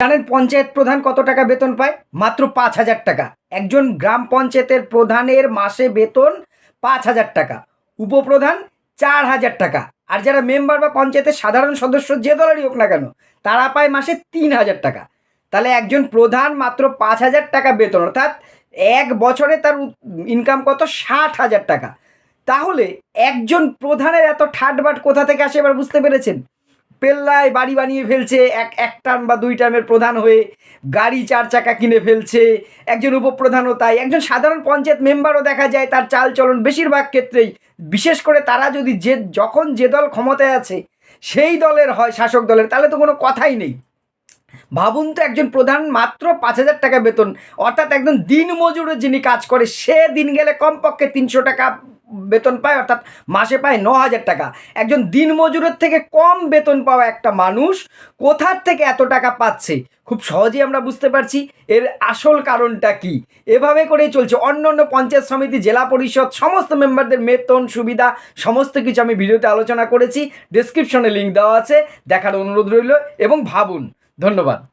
জানেন পঞ্চায়েত প্রধান কত টাকা বেতন পায়? মাত্র পাঁচ হাজার টাকা। একজন গ্রাম পঞ্চায়েতের প্রধানের মাসে বেতন পাঁচ হাজার টাকা। উপপ্রধান চার হাজার টাকা। আর যারা মেম্বার বা পঞ্চায়েতের সাধারণ সদস্য যে দলেরই হোক না কেন, তারা পায় মাসে তিন হাজার টাকা। তাহলে একজন প্রধান মাত্র পাঁচ হাজার টাকা বেতন, অর্থাৎ এক বছরে তার ইনকাম কত? ষাট হাজার টাকা। তাহলে একজন প্রধানের এত ঠাটবাট কোথা থেকে আসে এবার বুঝতে পেরেছেন? পেল্লায় বাড়ি বানিয়ে ফেলছে, এক এক টার্ম বা দুই টার্মের প্রধান হয়ে গাড়ি চার চাকা কিনে ফেলছে। একজন উপপ্রধানও তাই, একজন সাধারণ পঞ্চায়েত মেম্বারও দেখা যায় তার চাল চলন বেশিরভাগ ক্ষেত্রেই। বিশেষ করে তারা যদি যে, যখন যে দল ক্ষমতায় আছে, সেই দলের হয়, শাসক দলের, তাহলে তো কোনো কথাই নেই। ভাবুন তো একজন প্রধান মাত্র পাঁচ হাজার টাকা বেতন, অর্থাৎ একজন দিন মজুরে যিনি কাজ করে, সে দিন গেলে কমপক্ষে তিনশো টাকা বেতন পায়, অর্থাৎ মাসে পায় ন হাজার টাকা। একজন দিন মজুরের থেকে কম বেতন পাওয়া একটা মানুষ কোথার থেকে এত টাকা পাচ্ছে? খুব সহজেই আমরা বুঝতে পারছি এর আসল কারণটা কি। এভাবে করেই চলছে। অন্য অন্য পঞ্চায়েত সমিতি, জেলা পরিষদ, সমস্ত মেম্বারদের বেতন, সুবিধা, সমস্ত কিছু আমি ভিডিওতে আলোচনা করেছি। ডিসক্রিপশনে লিঙ্ক দেওয়া আছে। দেখার অনুরোধ রইল এবং ভাবুন। ধন্যবাদ।